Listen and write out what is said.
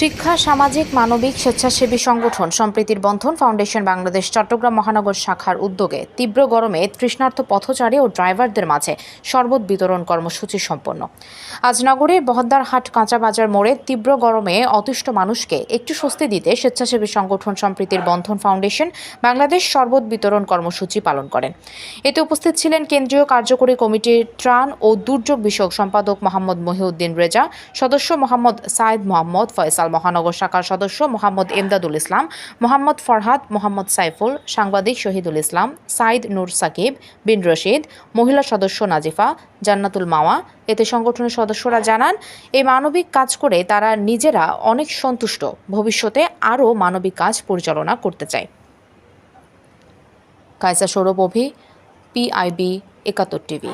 শিক্ষা, সামাজিক, মানবিক, স্বেচ্ছাসেবী সংগঠন সম্প্রীতির বন্ধন ফাউন্ডেশন বাংলাদেশ চট্টগ্রাম মহানগর শাখার উদ্যোগে তীব্র গরমে তৃষ্ণার্থ পথচারী ও ড্রাইভারদের মাঝে শরবত বিতরণ কর্মসূচি সম্পন্ন। আজ নগরীর বহদ্দারহাট কাঁচা বাজার মোড়ে তীব্র গরমে অতিষ্ঠ মানুষকে একটু স্বস্তি দিতে স্বেচ্ছাসেবী সংগঠন সম্প্রীতির বন্ধন ফাউন্ডেশন বাংলাদেশ শরবত বিতরণ কর্মসূচি পালন করেন। এতে উপস্থিত ছিলেন কেন্দ্রীয় কার্যকরী কমিটির ত্রাণ ও দুর্যোগ বিষয়ক সম্পাদক মোহাম্মদ মহিউদ্দিন রেজা, সদস্য মোহাম্মদ সাইদ মোহাম্মদ ফয়সাল মহানগর শাখার সদস্য মোহাম্মদ এমদাদুল ইসলাম, মোহাম্মদ ফরহাদ, মোহাম্মদ সাইফুল, সাংবাদিক শহীদুল ইসলাম, সাইদ নূর সাকিব, বিন রশিদ, মহিলা সদস্য নাজিফা, জান্নাতুল মাওয়া। এতে সংগঠনের সদস্যরা জানান, এই মানবিক কাজ করে তারা নিজেরা অনেক সন্তুষ্ট। ভবিষ্যতে আরও মানবিক কাজ পরিচালনা করতে চায়। কায়সা সৌরভ অভি, পিআইবি একাত্তর টিভি।